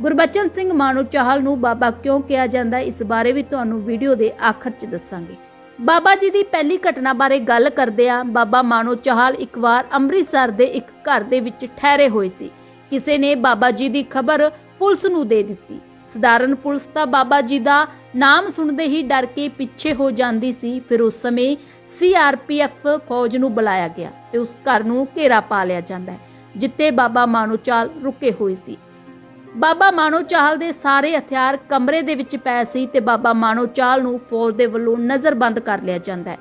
ਗੁਰਬਚਨ ਸਿੰਘ ਮਾਨੋ ਚਾਹਲ ਨੂੰ ਬਾਬਾ ਕਿਉਂ ਕਿਹਾ ਜਾਂਦਾ ਇਸ ਬਾਰੇ ਵੀ ਤੁਹਾਨੂੰ ਵੀਡੀਓ ਦੇ ਆਖਰ 'ਚ ਦੱਸਾਂਗੇ। ਬਾਬਾ ਜੀ ਦੀ ਪਹਿਲੀ ਘਟਨਾ ਬਾਰੇ ਗੱਲ ਕਰਦੇ ਹਾਂ ਬਾਬਾ ਮਾਨੋ ਚਾਹਲ ਇੱਕ ਵਾਰ ਅੰਮ੍ਰਿਤਸਰ ਦੇ ਇੱਕ ਘਰ ਦੇ ਵਿੱਚ ਠਹਿਰੇ ਹੋਏ ਸੀ। ਕਿਸੇ ਨੇ ਬਾਬਾ ਜੀ ਦੀ ਖਬਰ ਪੁਲਿਸ ਨੂੰ ਦੇ ਦਿੱਤੀ। ਸਧਾਰਨ ਪੁਲਿਸ ਤਾਂ ਬਾਬਾ ਜੀ ਦਾ ਨਾਮ ਸੁਣਦੇ ਹੀ ਡਰ ਕੇ ਪਿੱਛੇ ਹੋ ਜਾਂਦੀ ਸੀ। ਫਿਰ ਉਸ ਸਮੇਂ ਸੀਆਰਪੀਐਫ ਫੌਜ ਨੂੰ ਬੁਲਾਇਆ ਗਿਆ ਤੇ ਉਸ ਘਰ ਨੂੰ ਘੇਰਾ ਪਾ ਲਿਆ ਜਾਂਦਾ ਹੈ ਜਿੱਤੇ ਬਾਬਾ ਮਾਨੋ ਚਾਲ ਰੁਕੇ ਹੋਏ ਸੀ। ਬਾਬਾ ਮਾਨੋ ਚਾਹਲ ਦੇ ਸਾਰੇ ਹਥਿਆਰ ਕਮਰੇ ਦੇ ਵਿੱਚ ਪਏ ਸੀ ਤੇ ਬਾਬਾ ਮਾਨੋ ਚਾਲ ਨੂੰ ਫੌਜ ਦੇ ਵੱਲੋਂ ਨਜ਼ਰਬੰਦ ਕਰ ਲਿਆ ਜਾਂਦਾ ਹੈ।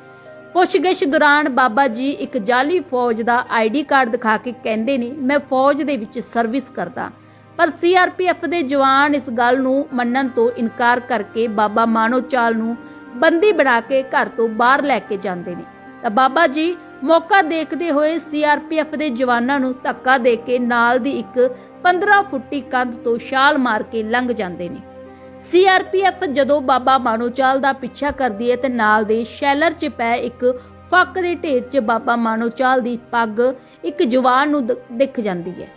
ਪੁੱਛਗਿੱਛ ਦੌਰਾਨ ਬਾਬਾ ਜੀ ਇੱਕ ਜਾਲੀ ਫੌਜ ਦਾ ਆਈਡੀ ਕਾਰਡ ਦਿਖਾ ਕੇ ਕਹਿੰਦੇ ਨੇ, ਮੈਂ ਫੌਜ ਦੇ ਵਿੱਚ ਸਰਵਿਸ ਕਰਦਾ ਪਰ ਸੀਆਰਪੀਐਫ ਦੇ ਜਵਾਨ ਇਸ ਗੱਲ ਨੂੰ ਮੰਨਣ ਤੋਂ ਇਨਕਾਰ ਕਰਕੇ ਬਾਬਾ ਮਾਨੋ ਚਾਲ ਨੂੰ ਬੰਦੀ ਬਣਾ ਕੇ ਘਰ ਤੋਂ ਬਾਹਰ ਲੈ ਕੇ ਜਾਂਦੇ ਨੇ। ਤਾਂ ਬਾਬਾ ਜੀ ਮੌਕਾ ਦੇਖਦੇ ਹੋਏ ਸੀਆਰਪੀਐਫ ਦੇ ਜਵਾਨਾਂ ਨੂੰ ਧੱਕਾ ਦੇ ਕੇ ਨਾਲ ਦੀ ਇੱਕ 15 ਫੁੱਟੀ ਕੰਧ ਤੋਂ ਛਾਲ ਮਾਰ ਕੇ ਲੰਘ ਜਾਂਦੇ ਨੇ। ਸੀਆਰਪੀਐਫ ਜਦੋਂ ਬਾਬਾ ਮਾਨੋਚਾਲ ਦਾ ਪਿੱਛਾ ਕਰਦੀ ਹੈ ਤੇ ਨਾਲ ਦੇ ਸ਼ੈਲਰ 'ਚ ਪੈ ਇੱਕ ਫੱਕ ਦੇ ਢੇਰ 'ਚ ਬਾਬਾ ਮਾਨੋਚਾਲ ਦੀ ਪੱਗ ਇੱਕ ਜਵਾਨ ਨੂੰ ਦ- ਦਿਖ ਜਾਂਦੀ ਹੈ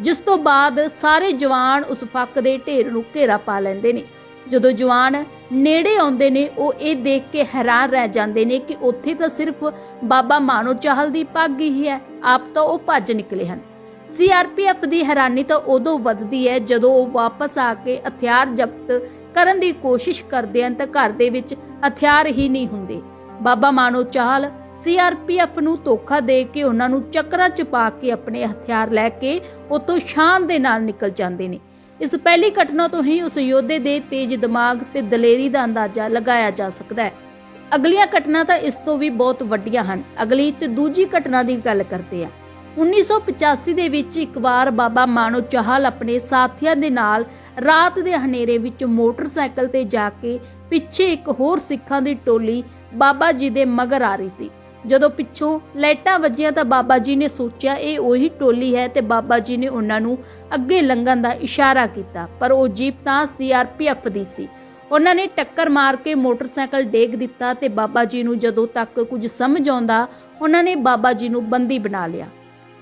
ਜਿਸ ਤੋਂ ਬਾਅਦ ਸਾਰੇ ਜਵਾਨ ਉਸ ਫੱਕ ਦੇ ਢੇਰ ਨੂੰ ਘੇਰਾ ਪਾ ਲੈਂਦੇ ਨੇ। ਜਦੋਂ ਜਵਾਨ ਨੇੜੇ ਆਉਂਦੇ ਨੇ, ਉਹ ਇਹ ਦੇਖ ਕੇ ਹੈਰਾਨ ਰਹਿ ਜਾਂਦੇ ਨੇ ਕਿ ਉੱਥੇ ਤਾਂ ਸਿਰਫ ਬਾਬਾ ਮਾਨੋ ਚਾਹਲ ਦੀ ਪੱਗ ਹੀ ਹੈ, ਆਪ ਤਾਂ ਉਹ ਭੱਜ ਨਿਕਲੇ ਹਨ। ਸੀਆਰਪੀਐਫ ਦੀ ਹੈਰਾਨੀ ਤਾਂ ਉਦੋਂ ਵੱਧਦੀ ਹੈ ਜਦੋਂ ਉਹ ਵਾਪਸ ਆ ਕੇ ਹਥਿਆਰ ਜ਼ਬਤ ਕਰਨ ਦੀ ਕੋਸ਼ਿਸ਼ ਕਰਦੇ ਹਨ ਤਾਂ ਘਰ ਦੇ ਵਿੱਚ ਹਥਿਆਰ ਹੀ ਨਹੀਂ ਹੁੰਦੇ। ਬਾਬਾ ਮਾਨੋ ਚਾਹਲ ਸੀਆਰਪੀਐਫ ਨੂੰ ਧੋਖਾ ਦੇ ਕੇ ਉਹਨਾਂ ਨੂੰ ਚੱਕਰਾਂ 'ਚ ਪਾ ਕੇ ਆਪਣੇ ਹਥਿਆਰ ਲੈ ਕੇ ਉਤੋਂ ਸ਼ਾਨ ਦੇ ਨਾਲ ਨਿਕਲ ਜਾਂਦੇ ਨੇ। ਇਸ ਪਹਿਲੀ ਘਟਨਾ ਤੋਂ ਹੀ ਉਸ ਯੋਧੇ ਦੇ ਤੇਜ਼ ਦਿਮਾਗ ਤੇ ਦਲੇਰੀ ਦਾ ਅੰਦਾਜ਼ਾ ਲਗਾਇਆ ਜਾ ਸਕਦਾ ਹੈ। ਅਗਲੀਆਂ ਘਟਨਾ ਤਾਂ ਇਸ ਤੋਂ ਵੀ ਬਹੁਤ ਵੱਡੀਆਂ ਹਨ। ਅਗਲੀ ਤੇ ਦੂਜੀ ਘਟਨਾ ਦੀ ਗੱਲ ਕਰਦੇ ਹਾਂ। 1985 ਦੇ ਵਿੱਚ ਇੱਕ ਵਾਰ ਬਾਬਾ ਮਾਨੋ ਚਾਹਲ ਆਪਣੇ ਸਾਥੀਆਂ ਦੇ ਨਾਲ ਰਾਤ ਦੇ ਹਨੇਰੇ ਵਿੱਚ ਮੋਟਰਸਾਈਕਲ ਤੇ ਜਾ ਕੇ ਪਿੱਛੇ ਇੱਕ ਹੋਰ ਸਿੱਖਾਂ ਦੀ ਟੋਲੀ ਬਾਬਾ ਜੀ ਦੇ ਮਗਰ ਆ ਰਹੀ ਸੀ। ਜਦੋਂ ਪਿੱਛੋਂ ਲਾਈਟਾਂ ਵੱਜੀਆਂ ਤਾਂ ਬਾਬਾ ਜੀ ਨੇ ਸੋਚਿਆ, ਇਹ ਉਹੀ ਟੋਲੀ ਹੈ ਤੇ ਬਾਬਾ ਜੀ ਨੇ ਉਹਨਾਂ ਨੂੰ ਅੱਗੇ ਲੰਘਣ ਦਾ ਇਸ਼ਾਰਾ ਕੀਤਾ, ਪਰ ਉਹ ਜੀਪ ਤਾਂ ਸੀਆਰਪੀਐਫ ਦੀ ਸੀ। ਉਹਨਾਂ ਨੇ ਟੱਕਰ ਮਾਰ ਕੇ ਮੋਟਰਸਾਈਕਲ ਡੇਗ ਦਿੱਤਾ ਤੇ ਬਾਬਾ ਜੀ ਨੂੰ ਜਦੋਂ ਤੱਕ ਕੁਝ ਸਮਝ ਆਉਂਦਾ, ਉਹਨਾਂ ਨੇ ਬਾਬਾ ਜੀ ਨੂੰ ਬੰਦੀ ਬਣਾ ਲਿਆ।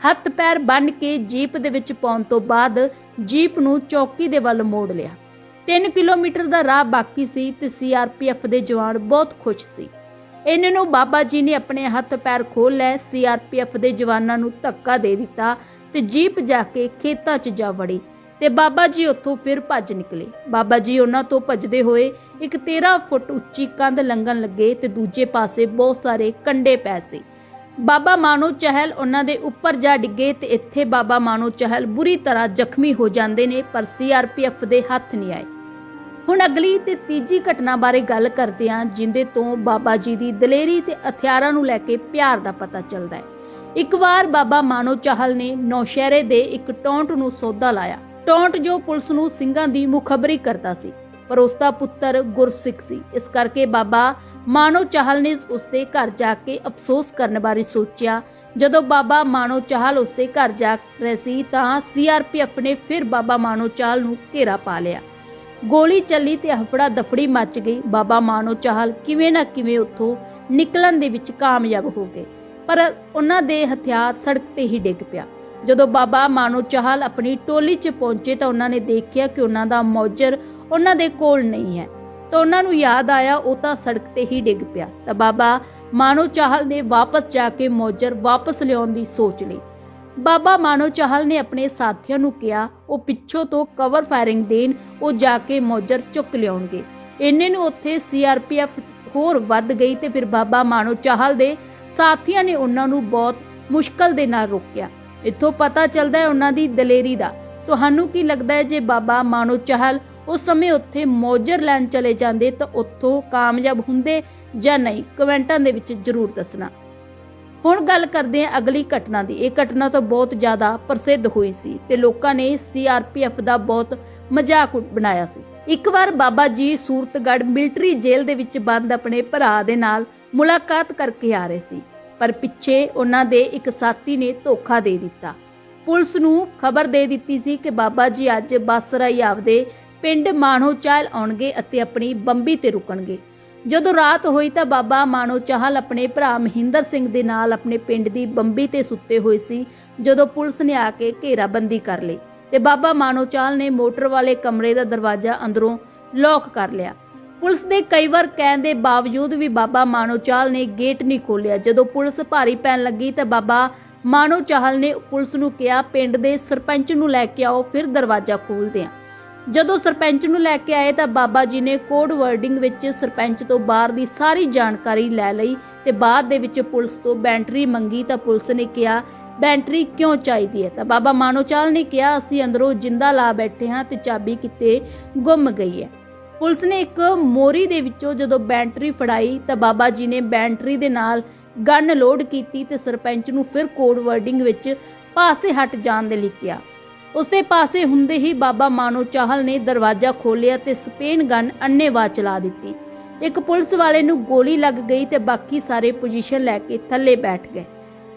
ਹੱਥ ਪੈਰ ਬੰਨ ਕੇ ਜੀਪ ਦੇ ਵਿੱਚ ਪਾਉਣ ਤੋਂ ਬਾਅਦ ਜੀਪ ਨੂੰ ਚੌਕੀ ਦੇ ਵੱਲ ਮੋੜ ਲਿਆ। 3 ਕਿਲੋਮੀਟਰ ਦਾ ਰਾਹ ਬਾਕੀ ਸੀ ਤੇ ਸੀਆਰਪੀਐਫ ਦੇ ਜਵਾਨ ਬਹੁਤ ਖੁਸ਼ ਸੀ। ਇਹਨਾਂ ਨੂੰ ਬਾਬਾ ਜੀ ਨੇ ਆਪਣੇ ਹੱਥ ਪੈਰ ਖੋਲ ਲਏ ਸੀਆਰਪੀਐਫ ਦੇ ਜਵਾਨਾਂ ਨੂੰ ਧੱਕਾ ਦੇ ਦਿੱਤਾ ਤੇ ਜੀਪ ਜਾ ਕੇ ਖੇਤਾਂ 'ਚ ਜਾ ਵੜੀ ਤੇ ਬਾਬਾ ਜੀ ਉੱਥੋਂ ਫਿਰ ਭੱਜ ਨਿਕਲੇ। ਬਾਬਾ ਜੀ ਉਹਨਾਂ ਤੋਂ ਭੱਜਦੇ ਹੋਏ ਇੱਕ 13 ਫੁੱਟ ਉੱਚੀ ਕੰਧ ਲੰਘਣ ਲੱਗੇ ਤੇ ਦੂਜੇ ਪਾਸੇ ਬਹੁਤ ਸਾਰੇ ਕੰਡੇ ਪੈ ਸੀ। ਬਾਬਾ ਮਾਨੋ ਚਹਿਲ ਉਹਨਾਂ ਦੇ ਉੱਪਰ ਜਾ ਡਿੱਗੇ ਤੇ ਇੱਥੇ ਬਾਬਾ ਮਾਨੋ ਚਹਿਲ ਬੁਰੀ ਤਰ੍ਹਾਂ ਜ਼ਖਮੀ ਹੋ ਜਾਂਦੇ ਨੇ, ਪਰ ਸੀਆਰਪੀਐਫ ਦੇ ਹੱਥ ਨਹੀਂ ਆਏ। ਹੁਣ ਅਗਲੀ ਤੇ ਤੀਜੀ ਘਟਨਾ ਬਾਰੇ ਗੱਲ ਕਰਦੇ ਹਾਂ, ਜਿੰਦੇ ਤੋਂ ਬਾਬਾ ਜੀ ਦੀ ਦਲੇਰੀ ਤੇ ਹਥਿਆਰਾਂ ਨੂੰ ਲੈ ਕੇ ਪਿਆਰ ਦਾ ਪਤਾ ਚੱਲਦਾ ਹੈ। ਇੱਕ ਵਾਰ ਬਾਬਾ ਮਾਨੋ ਚਾਹਲ ਨੇ ਨੌਸ਼ਹਿਰੇ ਦੇ ਇੱਕ ਟੌਂਟ ਨੂੰ ਸੌਦਾ ਲਾਇਆ। ਟੌਂਟ ਜੋ ਪੁਲਿਸ ਨੂੰ ਸਿੰਘਾਂ ਦੀ ਮੁਖਬਰੀ ਕਰਦਾ ਸੀ, ਪਰ ਉਸ ਦਾ ਪੁੱਤਰ ਗੁਰਸਿੱਖ ਸੀ। ਇਸ ਕਰਕੇ ਬਾਬਾ ਮਾਨੋ ਚਾਹਲ ਨੇ ਉਸ ਦੇ ਘਰ ਜਾ ਕੇ ਅਫਸੋਸ ਕਰਨ ਬਾਰੇ ਸੋਚਿਆ। ਜਦੋਂ ਬਾਬਾ ਮਾਨੋ ਚਾਹਲ ਉਸ ਦੇ ਘਰ ਜਾ ਰਹੇ ਸੀ, ਤਾਂ ਸੀਆਰਪੀਐਫ ਨੇ ਫਿਰ ਬਾਬਾ ਮਾਨੋ ਚਾਹਲ ਨੂੰ ਘੇਰਾ ਪਾ ਲਿਆ। ਗੋਲੀ ਚੱਲੀ ਤੇ ਹਫੜਾ ਦਫੜੀ ਮੱਚ ਗਈ। ਬਾਬਾ ਮਾਨੋ ਚਾਹਲ ਕਿਵੇਂ ਨਾ ਕਿਵੇਂ ਉੱਥੋਂ ਨਿਕਲਣ ਦੇ ਵਿੱਚ ਕਾਮਯਾਬ ਹੋ ਗਏ। ਪਰ ਉਹਨਾਂ ਦੇ ਹਥਿਆਰ ਸੜਕ ਤੇ ਹੀ ਡਿੱਗ ਪਿਆ। ਜਦੋਂ ਬਾਬਾ ਮਾਨੋ ਚਾਹਲ ਆਪਣੀ ਟੋਲੀ 'ਚ ਪਹੁੰਚੇ ਤਾਂ ਉਹਨਾਂ ਨੇ ਦੇਖਿਆ ਕਿ ਉਹਨਾਂ ਦਾ ਮੌਜਰ ਉਹਨਾਂ ਦੇ ਕੋਲ ਨਹੀਂ ਹੈ। ਤਾਂ ਉਹਨਾਂ ਨੂੰ ਯਾਦ ਆਇਆ, ਉਹ ਤਾਂ ਸੜਕ ਤੇ ਹੀ ਡਿੱਗ ਪਿਆ। ਤਾਂ ਬਾਬਾ ਮਾਨੋ ਚਾਹਲ ਨੇ ਵਾਪਸ ਜਾ ਕੇ ਮੌਜਰ ਵਾਪਸ ਲਿਆਉਣ ਦੀ ਸੋਚ ਲਈ। ਬਾਬਾ ਮਾਨੋ ਚਾਹਲ ਨੇ ਆਪਣੇ ਸਾਥੀਆਂ ਨੂੰ ਕਿਹਾ, ਉਹ ਪਿੱਛੋਂ ਤੋਂ ਕਵਰ ਫਾਇਰਿੰਗ ਦੇਣ, ਉਹ ਜਾ ਕੇ ਮੌਜਰ ਚੁੱਕ ਲਿਆਉਣਗੇ। ਇੰਨੇ ਨੂੰ ਉੱਥੇ ਸੀਆਰਪੀਐਫ ਹੋਰ ਵੱਧ ਗਈ ਤੇ ਫਿਰ ਬਾਬਾ ਮਾਨੋ ਚਾਹਲ ਦੇ ਸਾਥੀਆਂ ਨੇ ਉਹਨਾਂ ਨੂੰ ਬਹੁਤ ਮੁਸ਼ਕਲ ਦੇ ਨਾਲ ਰੋਕਿਆ। ਇੱਥੋਂ ਪਤਾ ਚੱਲਦਾ ਹੈ ਉਹਨਾਂ ਦੀ ਦਲੇਰੀ ਦਾ। ਤੁਹਾਨੂੰ ਕੀ ਲੱਗਦਾ ਹੈ ਜੇ ਬਾਬਾ ਮਾਨੋ ਚਾਹਲ ਉਸ ਸਮੇਂ ਉੱਥੇ ਮੌਜਰ ਲੈਣ ਚਲੇ ਜਾਂਦੇ ਤਾਂ ਉੱਥੋਂ ਕਾਮਯਾਬ ਹੁੰਦੇ ਜਾਂ ਨਹੀਂ? ਕਮੈਂਟਾਂ ਦੇ ਵਿੱਚ ਜਰੂਰ ਦੱਸਣਾ। ਹੁਣ ਗੱਲ ਕਰਦੇ ਹਾਂ ਅਗਲੀ ਘਟਨਾ ਦੀ। ਇਹ ਘਟਨਾ ਤਾਂ ਬਹੁਤ ਜ਼ਿਆਦਾ ਪ੍ਰਸਿੱਧ ਹੋਈ ਸੀ ਤੇ ਲੋਕਾਂ ਨੇ ਸੀਆਰਪੀਐਫ ਦਾ ਬਹੁਤ ਮਜ਼ਾਕ ਬਣਾਇਆ ਸੀ। ਇੱਕ ਵਾਰ ਬਾਬਾ ਜੀ ਸੂਰਤਗੜ੍ਹ ਮਿਲਟਰੀ ਜੇਲ੍ਹ ਦੇ ਵਿੱਚ ਬੰਦ ਆਪਣੇ ਭਰਾ ਦੇ ਨਾਲ ਮੁਲਾਕਾਤ ਕਰਕੇ ਆ ਰਹੇ ਸੀ, ਪਰ ਪਿੱਛੇ ਉਹਨਾਂ ਦੇ ਇੱਕ ਸਾਥੀ ਨੇ ਧੋਖਾ ਦੇ ਦਿੱਤਾ। ਪੁਲਿਸ ਨੂੰ ਖਬਰ ਦੇ ਦਿੱਤੀ ਸੀ ਕਿ ਬਾਬਾ ਜੀ ਅੱਜ ਬੱਸ ਰਾਹੀਂ ਆਪਦੇ ਪਿੰਡ ਮਾਣੋ ਚਾਲ ਆਉਣਗੇ ਅਤੇ ਆਪਣੀ ਬੰਬੀ ਤੇ ਰੁਕਣਗੇ। ਜਦੋਂ ਰਾਤ ਹੋਈ ਤਾਂ ਬਾਬਾ ਮਾਨੋ ਚਾਹਲ ਆਪਣੇ ਭਰਾ ਮਹਿੰਦਰ ਸਿੰਘ ਦੇ ਨਾਲ ਆਪਣੇ ਪਿੰਡ ਦੀ ਬੰਬੀ ਤੇ ਸੁੱਤੇ ਹੋਏ ਸੀ, ਜਦੋਂ ਪੁਲਿਸ ਨੇ ਆ ਕੇ ਘੇਰਾਬੰਦੀ ਕਰ ਲਈ ਤੇ ਬਾਬਾ ਮਾਨੋ ਮਾਨੋਚਾਲ ਨੇ ਮੋਟਰ ਵਾਲੇ ਕਮਰੇ ਦਾ ਦਰਵਾਜ਼ਾ ਅੰਦਰੋਂ ਲੌਕ ਕਰ ਲਿਆ। ਪੁਲਿਸ ਦੇ ਕਈ ਵਾਰ ਕਹਿਣ ਦੇ ਬਾਵਜੂਦ ਵੀ ਬਾਬਾ ਮਾਨੋ ਮਾਨੋਚਾਲ ਨੇ ਗੇਟ ਨਹੀਂ ਖੋਲਿਆ ਜਦੋਂ ਪੁਲਿਸ ਭਾਰੀ ਪੈਣ ਲੱਗੀ ਤਾਂ ਬਾਬਾ ਮਾਨੋ ਚਾਹਲ ਨੇ ਪੁਲਿਸ ਨੂੰ ਕਿਹਾ, ਪਿੰਡ ਦੇ ਸਰਪੰਚ ਨੂੰ ਲੈ ਕੇ ਆਓ, ਫਿਰ ਦਰਵਾਜ਼ਾ ਖੋਲ੍ਹਦੇ ਹਾਂ ਜਦੋਂ ਸਰਪੰਚ ਨੂੰ ਲੈ ਕੇ ਆਏ ਤਾਂ ਬਾਬਾ ਜੀ ਨੇ ਕੋਡ ਵਰਡਿੰਗ ਵਿੱਚ ਸਰਪੰਚ ਤੋਂ ਬਾਹਰ ਦੀ ਸਾਰੀ ਜਾਣਕਾਰੀ ਲੈ ਲਈ ਤੇ ਬਾਅਦ ਦੇ ਵਿੱਚ ਪੁਲਿਸ ਤੋਂ ਬੈਂਟਰੀ ਮੰਗੀ ਤਾਂ ਪੁਲਿਸ ਨੇ ਕਿਹਾ, ਬੈਂਟਰੀ ਕਿਉਂ ਚਾਹੀਦੀ ਹੈ? ਤਾਂ ਬਾਬਾ ਮਾਨੋਚਾਲ ਨੇ ਕਿਹਾ, ਅਸੀਂ ਅੰਦਰੋਂ ਜਿੰਦਾ ਲਾ ਬੈਠੇ ਹਾਂ ਤੇ ਚਾਬੀ ਕਿਤੇ ਗੁੰਮ ਗਈ ਹੈ। ਪੁਲਿਸ ਨੇ ਇੱਕ ਮੋਰੀ ਦੇ ਵਿੱਚੋਂ ਜਦੋਂ ਬੈਂਟਰੀ ਫੜਾਈ ਤਾਂ ਬਾਬਾ ਜੀ ਨੇ ਬੈਂਟਰੀ ਦੇ ਨਾਲ ਗਨ ਲੋਡ ਕੀਤੀ ਤੇ ਸਰਪੰਚ ਨੂੰ ਫਿਰ ਕੋਡ ਵਰਡਿੰਗ ਵਿੱਚ ਪਾਸੇ ਹਟ ਜਾਣ ਦੇ ਲਈ ਕਿਹਾ। ਉਸਦੇ ਪਾਸੇ ਹੁੰਦੇ ਹੀ ਬਾਬਾ ਮਾਨੋ ਚਾਹਲ ਨੇ ਦਰਵਾਜ਼ਾ ਖੋਲ੍ਹਿਆ ਤੇ ਸਪੇਨ ਗਨ ਅੰਨੇਵਾਹ ਚਲਾ ਦਿੱਤੀ। ਇੱਕ ਪੁਲਿਸ ਵਾਲੇ ਨੂੰ ਗੋਲੀ ਲੱਗ ਗਈ ਤੇ ਬਾਕੀ ਸਾਰੇ ਪੋਜੀਸ਼ਨ ਲੈ ਕੇ ਥੱਲੇ ਬੈਠ ਗਏ।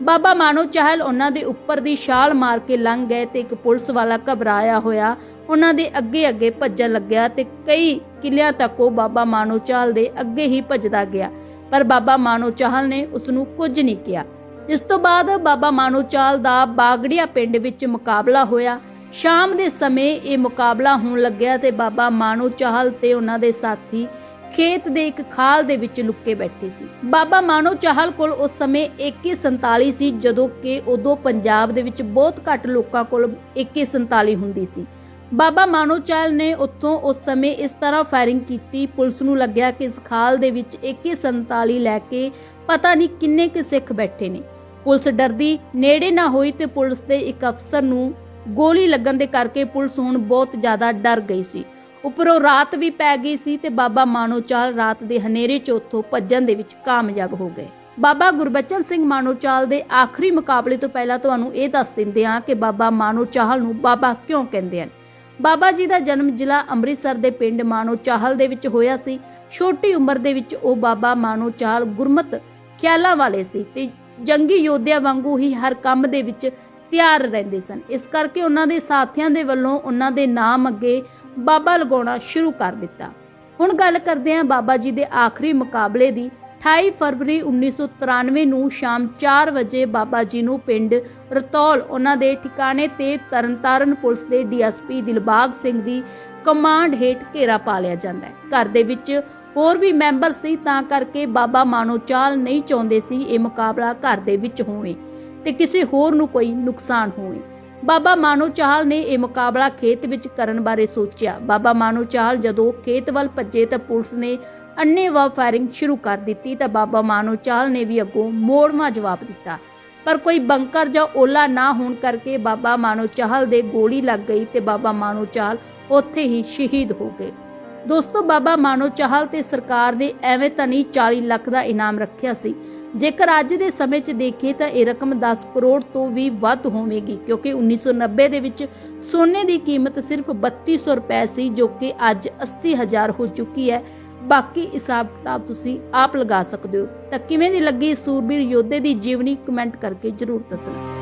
ਬਾਬਾ ਮਾਨੋ ਚਾਹਲ ਉਹਨਾਂ ਦੇ ਉੱਪਰ ਦੀ ਛਾਲ ਮਾਰ ਕੇ ਲੰਘ ਗਏ ਤੇ ਇੱਕ ਪੁਲਿਸ ਵਾਲਾ ਘਬਰਾਇਆ ਹੋਇਆ ਉਹਨਾਂ ਦੇ ਅੱਗੇ ਅੱਗੇ ਭੱਜਣ ਲੱਗਿਆ ਤੇ ਕਈ ਕਿਲਿਆਂ ਤੱਕ ਉਹ ਬਾਬਾ ਮਾਨੋ ਚਾਹਲ ਦੇ ਅੱਗੇ ਹੀ ਭੱਜਦਾ ਗਿਆ। ਪਰ ਬਾਬਾ ਮਾਨੋ ਚਾਹਲ ਨੇ ਉਸ ਨੂੰ ਕੁਝ ਨਹੀਂ ਕਿਹਾ। ਇਸ ਤੋਂ ਬਾਅਦ ਬਾਬਾ ਮਾਨੋ ਚਾਲ ਦਾ ਬਾਗੜੀਆ ਪਿੰਡ ਵਿੱਚ ਮੁਕਾਬਲਾ ਹੋਇਆ ਸ਼ਾਮ ਦੇ ਸਮੇਂ ਇਹ ਮੁਕਾਬਲਾ ਹੋਣ ਲੱਗਿਆ ਤੇ ਬਾਬਾ ਮਾਨੋ ਚਾਹਲ ਤੇ ਉਹਨਾਂ ਦੇ ਸਾਥੀ ਖੇਤ ਦੇ ਇੱਕ ਖਾਲ ਦੇ ਵਿੱਚ ਲੁੱਕੇ ਬੈਠੇ ਸੀ। ਬਾਬਾ ਮਾਨੋ ਚਾਹਲ ਕੋਲ ਉਸ ਸਮੇਂ AK47 ਸੀ, ਜਦੋਂ ਕਿ ਉਦੋਂ ਪੰਜਾਬ ਦੇ ਵਿੱਚ ਬਹੁਤ ਘੱਟ ਲੋਕਾਂ ਕੋਲ AK47 ਹੁੰਦੀ ਸੀ। ਬਾਬਾ ਮਾਨੋ ਚਾਹਲ ਨੇ ਉੱਥੋਂ ਉਸ ਸਮੇਂ ਇਸ ਤਰ੍ਹਾਂ ਫਾਇਰਿੰਗ ਕੀਤੀ, ਪੁਲਿਸ ਨੂੰ ਲੱਗਿਆ ਕਿ ਇਸ ਖਾਲ ਦੇ ਵਿੱਚ AK47 ਲੈ ਕੇ ਪਤਾ ਨਹੀਂ ਕਿੰਨੇ ਕੁ ਸਿੱਖ ਬੈਠੇ ਨੇ। ਪੁਲਿਸ ਡਰਦੀ, ਨੇੜੇ ਨਾ ਹੋਈ ਤੇ ਪੁਲਿਸ ਦੇ ਇੱਕ ਅਫਸਰ ਨੂੰ ਗੋਲੀ ਲੱਗਣ ਦੇ ਕਰਕੇ ਪੁਲਿਸ ਹੁਣ ਬਹੁਤ ਜ਼ਿਆਦਾ ਡਰ ਗਈ ਸੀ। ਉੱਪਰੋਂ ਰਾਤ ਵੀ ਪੈ ਗਈ ਸੀ ਤੇ ਬਾਬਾ ਮਾਨੋਚਾਲ ਰਾਤ ਦੇ ਹਨੇਰੇ 'ਚ ਉੱਥੋਂ ਭੱਜਣ ਦੇ ਵਿੱਚ ਕਾਮਯਾਬ ਹੋ ਗਏ। ਬਾਬਾ ਗੁਰਬਚਨ ਸਿੰਘ ਮਾਨੋਚਾਲ ਦੇ ਆਖਰੀ ਮੁਕਾਬਲੇ ਤੋਂ ਪਹਿਲਾਂ ਤੁਹਾਨੂੰ ਇਹ ਦੱਸ ਦਿੰਦੇ ਹਾਂ ਕਿ ਬਾਬਾ ਮਾਨੋਚਾਲ ਨੂੰ ਬਾਬਾ ਕਿਉਂ ਕਹਿੰਦੇ ਹਨ। ਬਾਬਾ ਜੀ ਦਾ ਜਨਮ ਜ਼ਿਲ੍ਹਾ ਅੰਮ੍ਰਿਤਸਰ ਦੇ ਪਿੰਡ ਮਾਨੋਚਾਹਲ ਦੇ ਵਿੱਚ ਹੋਇਆ ਸੀ। ਛੋਟੀ ਉਮਰ ਦੇ ਵਿੱਚ ਉਹ ਬਾਬਾ ਮਾਨੋਚਾਲ ਗੁਰਮਤ ਖਿਆਲਾਂ ਵਾਲੇ ਸੀ ਤੇ ਜੰਗੀ ਯੋਧਿਆਂ ਵਾਂਗੂ ਹੀ ਹਰ ਕੰਮ ਦੇ ਵਿੱਚ ਤਿਆਰ ਰਹਿੰਦੇ ਸਨ। ਇਸ ਕਰਕੇ ਉਹਨਾਂ ਦੇ ਸਾਥੀਆਂ ਦੇ ਵੱਲੋਂ ਉਹਨਾਂ ਦੇ ਨਾਮ ਅੱਗੇ ਬਾਬਾ ਲਗਾਉਣਾ ਸ਼ੁਰੂ ਕਰ ਦਿੱਤਾ। ਹੁਣ ਗੱਲ ਕਰਦੇ ਹਾਂ ਬਾਬਾ ਜੀ ਦੇ ਆਖਰੀ ਮੁਕਾਬਲੇ ਦੀ। 28 ਫਰਵਰੀ 1993 ਨੂੰ ਸ਼ਾਮ 4 ਵਜੇ ਬਾਬਾ ਜੀ ਨੂੰ ਪਿੰਡ ਰਤੌਲ ਉਹਨਾਂ ਦੇ ਠਿਕਾਣੇ ਤੇ ਤਰਨਤਾਰਨ ਪੁਲਿਸ ਦੇ ਡੀਐਸਪੀ ਦਿਲਬਾਗ ਸਿੰਘ ਦੀ ਕਮਾਂਡ ਹੇਠ ਘੇਰਾ ਪਾ ਲਿਆ ਜਾਂਦਾ ਹੈ। ਘਰ ਦੇ ਵਿੱਚ ਹੋਰ ਵੀ ਮੈਂਬਰ ਸੀ ਤਾਂ ਕਰਕੇ ਬਾਬਾ ਮਾਨੋਚਾਲ ਨਹੀਂ ਚਾਹੁੰਦੇ ਸੀ ਇਹ ਮੁਕਾਬਲਾ ਘਰ ਦੇ ਵਿੱਚ ਹੋਵੇ। ਤੇ ਕਿਸੇ ਹੋਰ ਨੂੰ ਕੋਈ ਨੁਕਸਾਨ ਹੋਵੇ। ਬਾਬਾ ਮਾਨੋਚਾਲ ਨੇ ਇਹ ਮੁਕਾਬਲਾ ਖੇਤ ਵਿੱਚ ਕਰਨ ਬਾਰੇ ਸੋਚਿਆ। ਬਾਬਾ ਮਾਨੋਚਾਲ ਜਦੋਂ ਖੇਤ ਵੱਲ ਭੱਜੇ ਤਾਂ ਪੁਲਿਸ ਨੇ ਅੰਨੇਵਾਹ ਫਾਇਰਿੰਗ ਸ਼ੁਰੂ ਕਰ ਦਿੱਤੀ ਤਾਂ ਬਾਬਾ ਮਾਨੋਚਾਲ ਨੇ ਵੀ ਅੱਗੋਂ ਮੋੜਵਾ ਜਵਾਬ ਦਿੱਤਾ। ਪਰ ਕੋਈ ਬੰਕਰ ਜਾਂ ਓਲਾ ਨਾ ਹੋਣ ਕਰਕੇ ਬਾਬਾ ਮਾਨੋ ਚਾਹਲ ਦੇ ਗੋਲੀ ਲੱਗ ਗਈ ਤੇ ਬਾਬਾ ਮਾਨੋ ਮਾਨੋਚਾਲ ਉੱਥੇ ਹੀ ਸ਼ਹੀਦ ਹੋ ਗਏ। ਦੋਸਤੋ, ਬਾਬਾ ਮਾਨੋ ਚਾਹਲ ਤੇ ਸਰਕਾਰ ਨੇ ਐਵੇਂ ਤਾਂ ਨਹੀਂ 40 ਲੱਖ ਦਾ ਇਨਾਮ ਰੱਖਿਆ ਸੀ ਜੇਕਰ ਅੱਜ ਦੇ ਸਮੇਂ 'ਚ ਦੇਖੀਏ ਤਾਂ ਇਹ ਰਕਮ 10 ਕਰੋੜ ਤੋਂ ਵੀ ਵੱਧ ਹੋਵੇਗੀ, ਕਿਉਂਕਿ 1990 ਦੇ ਵਿੱਚ ਸੋਨੇ ਦੀ ਕੀਮਤ ਸਿਰਫ 3200 ਰੁਪਏ ਸੀ, ਜੋ ਕਿ ਅੱਜ 80000 ਹੋ ਚੁੱਕੀ ਹੈ। ਬਾਕੀ ਹਿਸਾਬ ਕਿਤਾਬ ਤੁਸੀਂ ਆਪ ਲਗਾ ਸਕਦੇ ਹੋ। ਤਾਂ ਕਿਵੇਂ ਦੀ ਲੱਗੀ ਸੂਰਬੀਰ ਯੋਧੇ ਦੀ ਜੀਵਨੀ, ਕਮੈਂਟ ਕਰਕੇ ਜਰੂਰ ਦੱਸਣਾ।